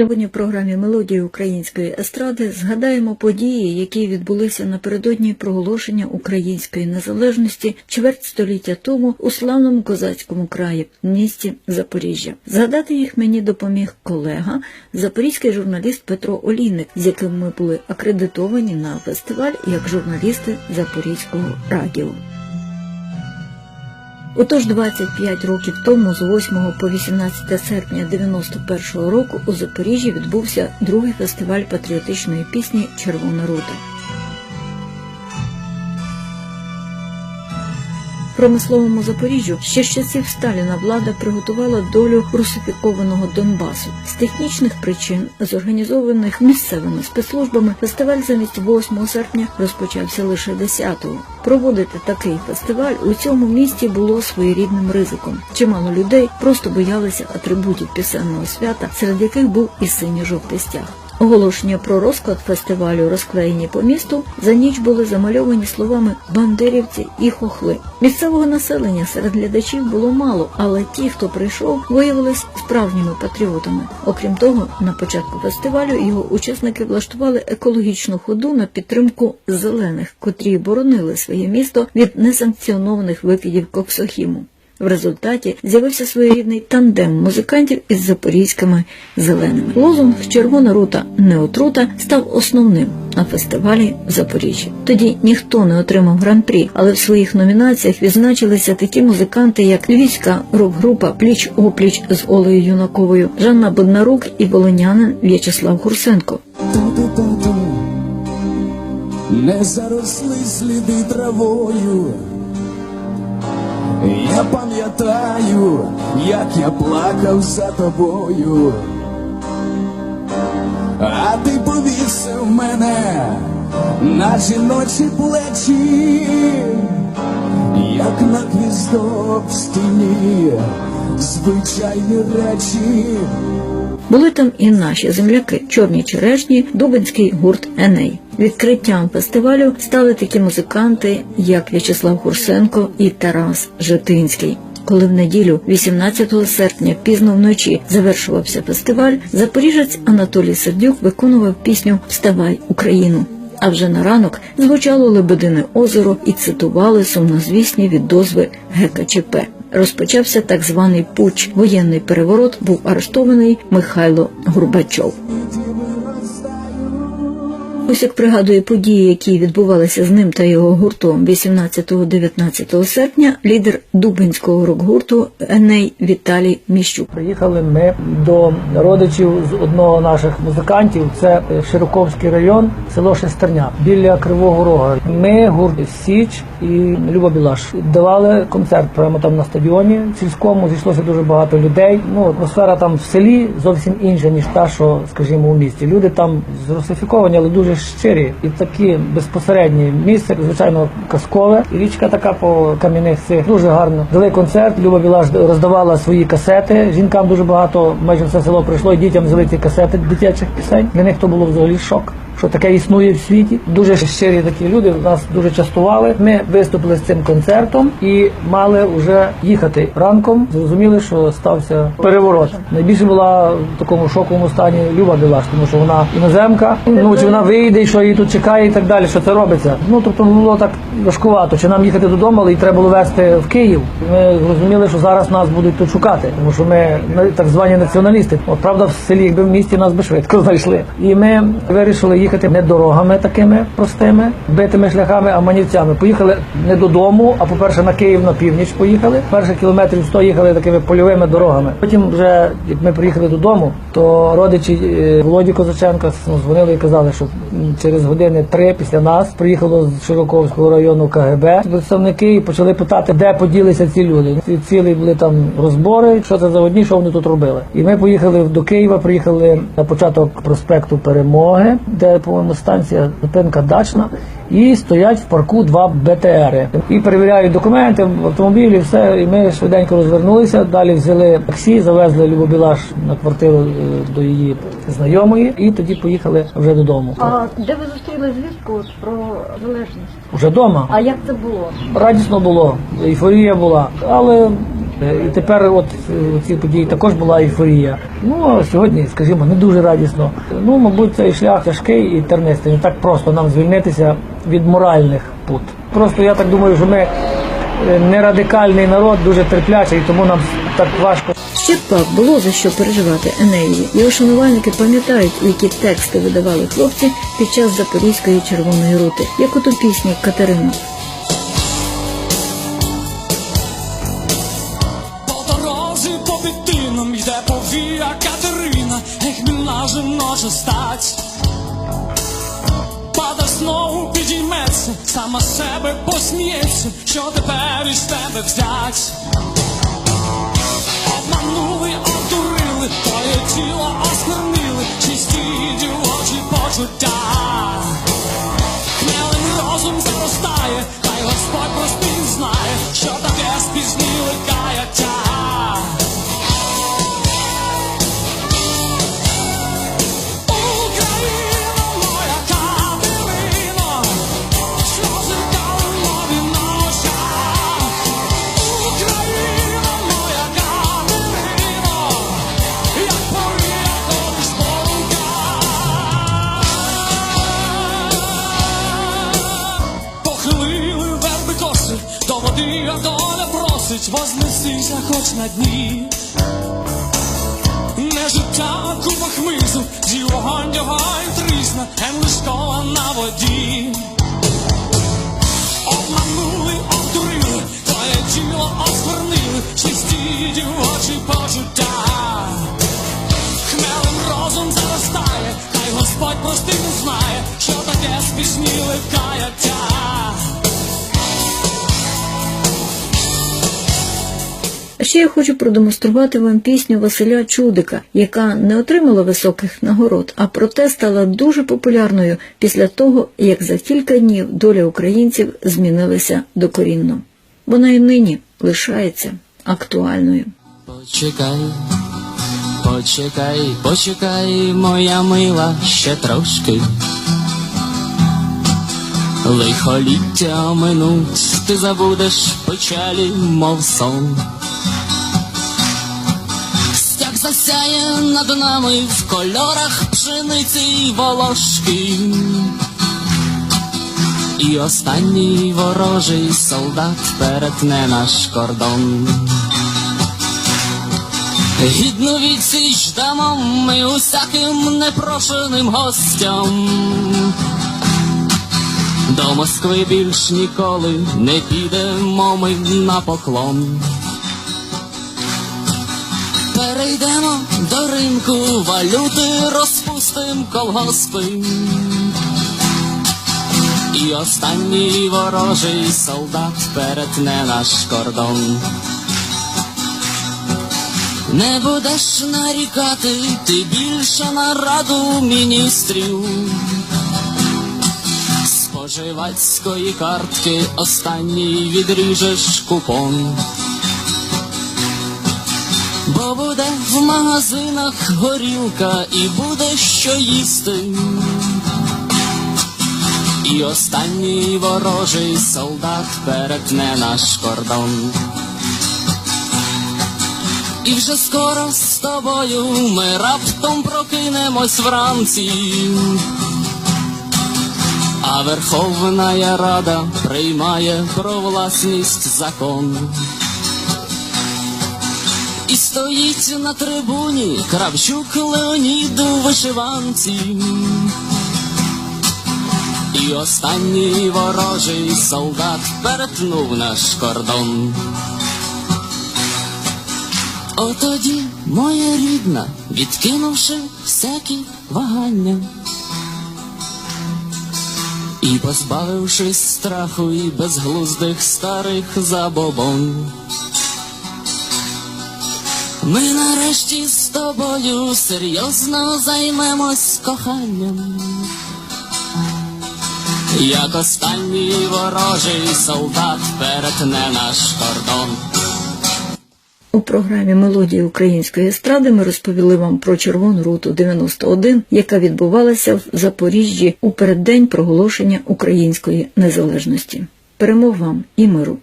Сьогодні в програмі Мелодії української естради згадаємо події, які відбулися напередодні проголошення української незалежності чверть століття тому у славному козацькому краї, місті Запоріжжя. Згадати їх мені допоміг колега, запорізький журналіст Петро Олійник, з яким ми були акредитовані на фестиваль як журналісти Запорізького радіо. Отож 25 років тому, з 8 по 18 серпня 91 року, у Запоріжжі відбувся другий фестиваль патріотичної пісні Червона рута. Промисловому Запоріжжю ще з часів Сталіна влада приготувала долю русифікованого Донбасу. З технічних причин, зорганізованих місцевими спецслужбами, фестиваль замість 8 серпня розпочався лише 10-го. Проводити такий фестиваль у цьому місті було своєрідним ризиком. Чимало людей просто боялися атрибутів пісенного свята, серед яких був і синьо-жовтий стяг. Оголошення про розклад фестивалю, розклеєні по місту, за ніч були замальовані словами бандерівці і хохли. Місцевого населення серед глядачів було мало, але ті, хто прийшов, виявились справжніми патріотами. Окрім того, на початку фестивалю його учасники влаштували екологічну ходу на підтримку зелених, котрі боронили своє місто від несанкціонованих викидів коксохіму. В результаті з'явився своєрідний тандем музикантів із запорізькими зеленими. Лозунг Червона рута не отрута став основним на фестивалі в Запоріжжі. Тоді ніхто не отримав гран-прі, але в своїх номінаціях відзначилися такі музиканти, як львівська рок-група Пліч опліч з Олею Юнаковою, Жанна Боднарук і волинянин В'ячеслав Гурсенко. Не заросли сліди травою. Я пам'ятаю, як я плакав за тобою, а ти повісив мене на жіночі плечі, як на гвіздок в стіні, звичайні речі. Були там і наші земляки, чорні черешні, дубинський гурт Еней. Відкриттям фестивалю стали такі музиканти, як В'ячеслав Курсенко і Тарас Житинський. Коли в неділю, 18 серпня, пізно вночі завершувався фестиваль, запоріжець Анатолій Сердюк виконував пісню Вставай Україну. А вже на ранок звучало Лебедине озеро і цитували сумнозвісні відозви ГКЧП. Розпочався так званий пуч. Воєнний переворот був арештований Михайло Горбачов. Як пригадує події, які відбувалися з ним та його гуртом 18-19 серпня, лідер дубинського рок-гурту Еней Віталій Міщук. Приїхали ми до родичів з одного наших музикантів. Це Широковський район, село Шестерня, біля Кривого Рога. Ми гурт Січ і Люба Білаш давали концерт прямо там на стадіоні сільському. Зійшлося дуже багато людей. Ну атмосфера там в селі зовсім інша ніж та, що скажімо у місті. Люди там зрусифіковані, але дуже щирі і такі безпосередні місце, звичайно, казкове. І річка така по кам'яних цих дуже гарно. Дали концерт. Люба Білаш роздавала свої касети. Жінкам дуже багато, майже все село прийшло, і дітям взяли ці касети дитячих пісень. Для них то було взагалі шок. Що таке існує в світі? Дуже щирі такі люди нас дуже частували. Ми виступили з цим концертом і мали вже їхати ранком. Зрозуміли, що стався переворот. Найбільше була в такому шоковому стані Люба Білаш, тому що вона іноземка. Ну чи вона вийде, що її тут чекає, і так далі. Що це робиться? Ну тобто було так важкувато. Чи нам їхати додому, але і треба було везти в Київ. Ми зрозуміли, що зараз нас будуть тут шукати, тому що ми так звані націоналісти. От правда, в селі, якби в місті нас би швидко знайшли. І ми вирішили їхати не дорогами такими простими, битими шляхами, а манівцями. Поїхали не додому, а по-перше, на Київ на північ поїхали. Перших кілометрів 100 їхали такими польовими дорогами. Потім, вже як ми приїхали додому, то родичі е, Володі Козаченка дзвонили і казали, що через години три після нас приїхало з Широковського району КГБ представники і почали питати, де поділися ці люди. Ці цілі були там розбори, що це за одні, що вони тут робили. І ми поїхали до Києва, приїхали на початок проспекту Перемоги, де по-моєму станція зупинка дачна. І стоять в парку два БТРи. І перевіряють документи в автомобілі, все. І ми швиденько розвернулися. Далі взяли таксі, завезли Любу Білаш на квартиру е, до її знайомої, і тоді поїхали вже додому. А де ви зустріли звістку про залежність? Вже вдома. А як це було? Радісно було, ейфорія була, але І тепер, от е, у цій події також була ейфорія. Ну а сьогодні, скажімо, не дуже радісно. Ну, мабуть, цей шлях тяжкий і тернистий. Не так просто нам звільнитися від моральних пут. Просто я так думаю, що ми е, не радикальний народ, дуже терплячий, тому нам так важко. Ще пак було за що переживати Енеї. Його шанувальники пам'ятають, які тексти видавали хлопці під час Запорізької червоної рути, як у пісні Катерина. Жіноча стать. Пада знову підійметься, сама себе посміється, що тепер із тебе взять. Обманули, обдурили, твоє тіло осквернили, чисті дівочі почуття. Хмелем розум заростає, хай Господь просить, вознесися хоч на дні. Не життя, купа хмизу, зі вогонь дягає трісна, кола на воді. Обманули, обдурили, твоє тіло осквернили, чисті дівочі почуття. Хмелем розум заростає, хай Господь простий не знає, що таке спішніле каяття. А ще я хочу продемонструвати вам пісню Василя Чудика, яка не отримала високих нагород, а проте стала дуже популярною після того, як за кілька днів доля українців змінилася докорінно. Вона і нині лишається актуальною. Почекай, почекай, почекай, моя мила, ще трошки. Лихоліття минуть, ти забудеш печалі, мов сон. Засяє над нами в кольорах пшениці й волошки. І останній ворожий солдат перетне наш кордон. Гідну відсіч дамо ми усяким непрошеним гостям. До Москви більш ніколи не підемо ми на поклон. Перейдемо до ринку валюти, розпустим колгоспи. І останній ворожий солдат перетне наш кордон. Не будеш нарікати ти більше на раду міністрів. Споживацької картки останній відріжеш купон. Буде в магазинах горілка і буде що їсти. І останній ворожий солдат перетне наш кордон. І вже скоро з тобою ми раптом прокинемось вранці. А Верховна Рада приймає про власність закон. І стоїть на трибуні Кравчук Леонід у вишиванці. І останній ворожий солдат перетнув наш кордон. Отоді, моя рідна, відкинувши всякі вагання. І позбавившись страху і безглуздих старих забобон. Ми нарешті з тобою серйозно займемось коханням. Як останній ворожий солдат перетне наш кордон. У програмі Мелодії української естради ми розповіли вам про червону руту 91, яка відбувалася в Запоріжжі у переддень проголошення української незалежності. Перемог вам і миру!